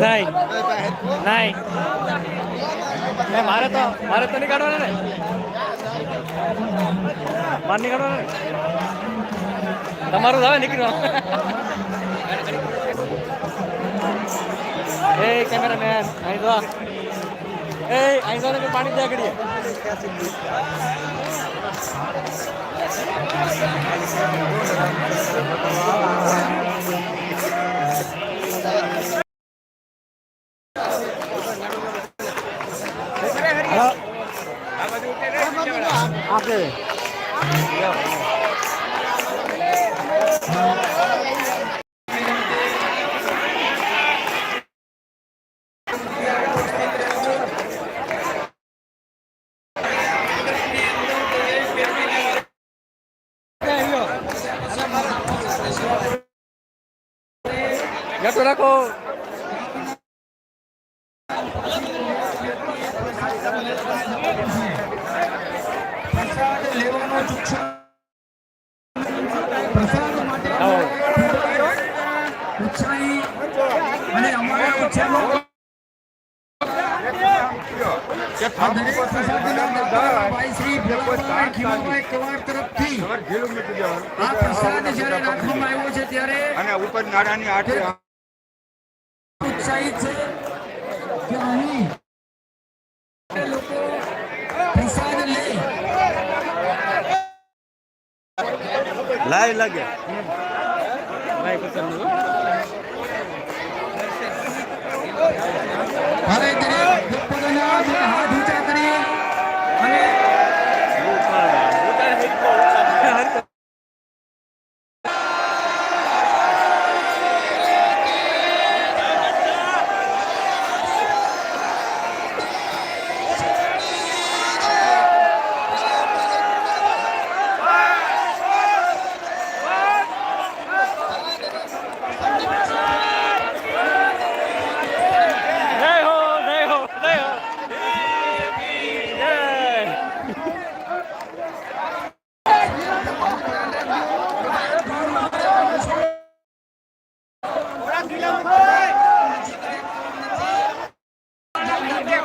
નહીં. નહીં. એ, મારે તો મારે તો નહીં કાઢવાના ને. મારે નહીં કાઢવાના ને. તમારું હવે નીકળ્યો એ, કેમેરામેન, અહીં તો એ, અહીં તો ને પાણી દે ઘડીએ આપણે ગટો રાખો આ દરેક પ્રસાદીના ભાઈ શ્રી ભોળાભાઈ ખીમાભાઈ કવાર તરફથી આ પ્રસાદ જ્યારે રાખવામાં આવ્યો છે ત્યારે અને ઉપર નાળાની આઠે ઉત્સાહિત છે કે અહીં લોકો પ્રસાદ લે. લાઈ લાગે. ભાઈ પસંદ હવે દરેક ભક્તોના બે હાથ ઊંચા કરી અને જય હો જય હો જય હો જય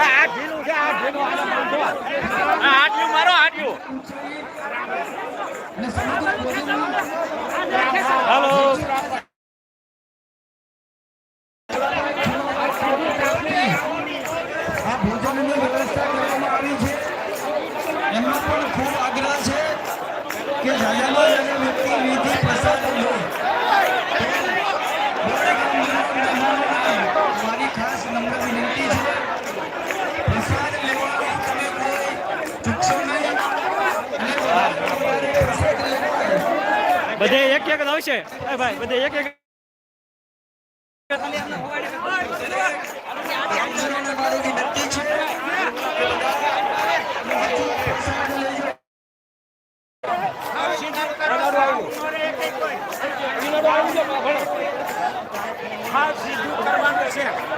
આ આવી છે. ખૂબ આગ્રહ છે જાજામાં જાજા વ્યક્તિ વિધિ પ્રસાદ લે મારી ખાસ નમ્ર વિનંતી છે પ્રસાદ લેવામાં તમે કોઈ ચૂકશો નહીં અને પ્રસાદ લેવા બધે એક એક જ આવશે એ ભાઈ બધે એક એક હા સીધું કરવાનું છે.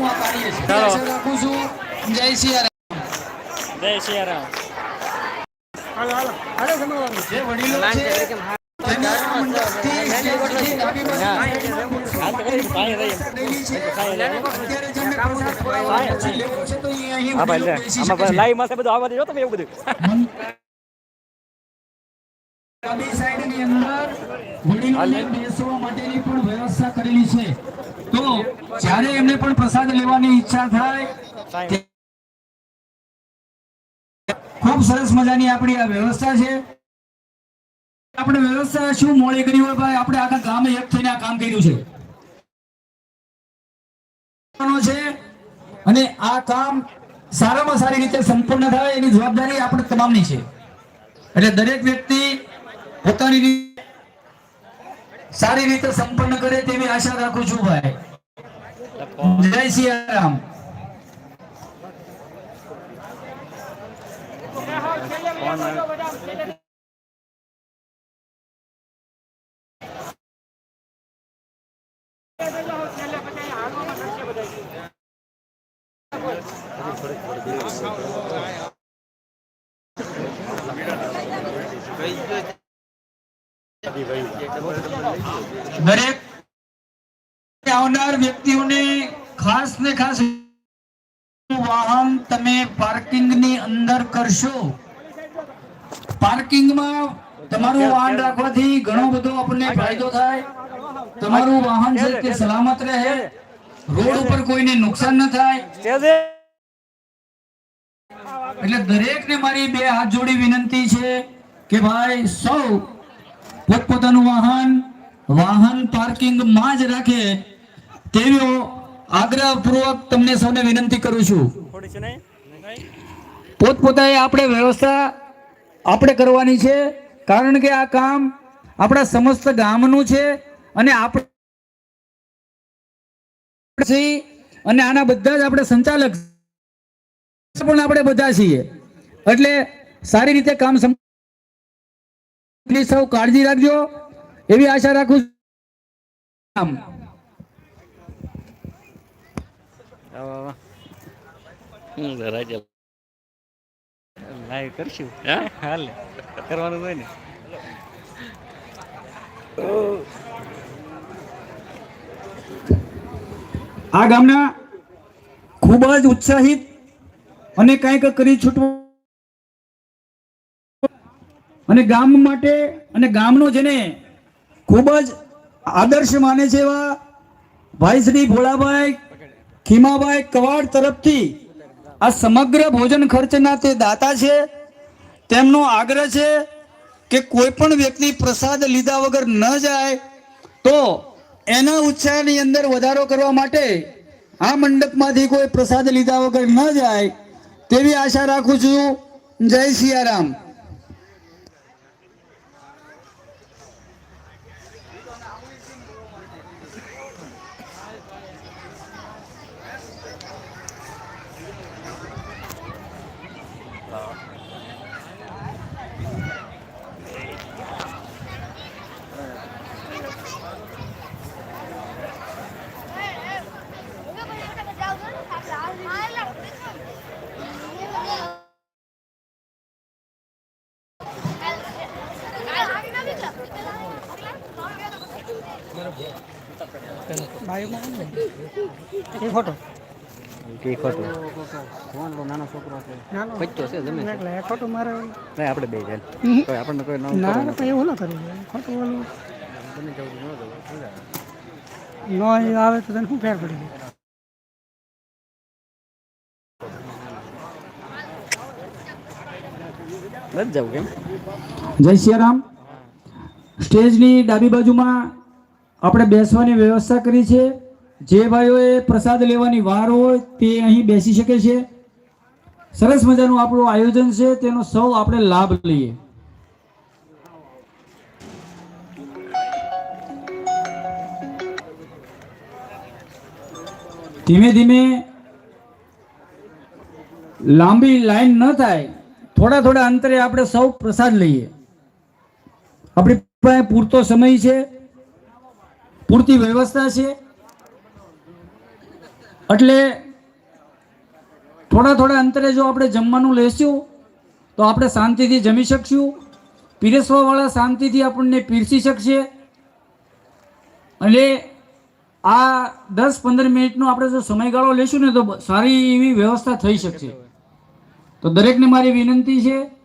હું આ. લાઈવમાં બધું આવવા દેજો તમે એવું બધું ડાબી સાઈડની અંદર વડીલોને બેસવા માટેની પણ વ્યવસ્થા કરેલી છે તો જ્યારે એમને પણ પ્રસાદ લેવાની ઈચ્છા થાય ખૂબ સરસ મજાની આપણી આ વ્યવસ્થા છે. આપણે વ્યવસ્થા શું મોડે કરી હોય ભાઈ? આપણે આખા ગામે એક થઈને આ કામ કર્યું છે. છે અને આ કામ સારામાં સારી રીતે સંપૂર્ણ થાય એની જવાબદારી આપણે તમામની છે. એટલે દરેક વ્યક્તિ પોતાની સારી રીતે સંપન્ન કરે તેવી આશા રાખું છું ભાઈ જય સિયારામ દરેક આવનાર વ્યક્તિઓને ખાસ ને ખાસ વાહન તમે પાર્કિંગની અંદર કરશો. પાર્કિંગમાં તમારું વાહન રાખવાથી ઘણો બધો આપણને ફાયદો થાય. તમારું વાહન છે તે સલામત રહે. રોડ ઉપર કોઈને નુકસાન ન થાય. એટલે દરેકને મારી બે હાથ જોડી વિનંતી છે કે ભાઈ સૌ પોતપોતાનું વાહન વાહન પાર્કિંગમાં જ રાખે તેવો આગ્રહપૂર્વક તમને સૌને વિનંતી કરું છું. પોતપોતાએ આપણે વ્યવસ્થા આપણે કરવાની છે, કારણ કે આ કામ આપણા સમસ્ત ગામનું છે અને આપણે અને આના બધા જ આપણે સંચાલક પણ આપણે બધા છીએ. એટલે સારી રીતે કામ સૌ કાળજી રાખજો. એવી આશા રાખું છું. આમ. આવા આવા. હું જરા જ લાઈવ કરશું હા કરવાનું હોય ને આ ગામના ખૂબ જ ઉત્સાહિત અને કંઈક કરી છૂટવું અને ગામ માટે અને ગામનો જેને ખૂબ જ આદર્શ માને છે એવા ભાઈ શ્રી ભોળાભાઈ ખીમાભાઈ કવાડ તરફથી આ સમગ્ર ભોજન ખર્ચના તે દાતા છે. તેમનો આગ્રહ છે કે કોઈ પણ વ્યક્તિ પ્રસાદ લીધા વગર ન જાય તો એના ઉત્સાહની અંદર વધારો કરવા માટે આ મંડપમાંથી કોઈ પ્રસાદ લીધા વગર ન જાય તેવી આશા રાખું છું. જય સિયારામ. ફોટો કે ફોટો નાનો. છોકરો છે બચ્ચો છે. જમે એટલે ખોટું મારે નહીં આપણે બે જાય કોઈ આપણને કોઈ ના ના, તો એવું ના કરવું ખોટું ઓલું. તમે જવું ન જવું ન આવે તો તને શું ફેર પડી જાય જય સિયારામ. સ્ટેજની ડાબી બાજુમાં આપણે બેસવાની વ્યવસ્થા કરી છે. જે ભાઈઓએ પ્રસાદ લેવાની વાર હોય તે અહીં બેસી શકે છે. સરસ મજાનું આપણું આયોજન છે, તેનો સૌ આપણે લાભ લઈએ. ધીમે ધીમે લાંબી લાઈન ન થાય, થોડા થોડા અંતરે આપણે સૌ પ્રસાદ લઈએ. આપણી પૂરતો સમય છે. પૂરતી વ્યવસ્થા છે. એટલે થોડા થોડા અંતરે જો આપણે જમવાનું લેશું, તો આપણે શાંતિથી જમી શકશું. પીરસવાવાળા શાંતિથી આપણને પીરસી શકશે. અને આ દસ પંદર મિનિટનો આપણે જો સમયગાળો લેશું ને, તો સારી એવી વ્યવસ્થા થઈ શકશે. તો દરેકને મારી વિનંતી છે.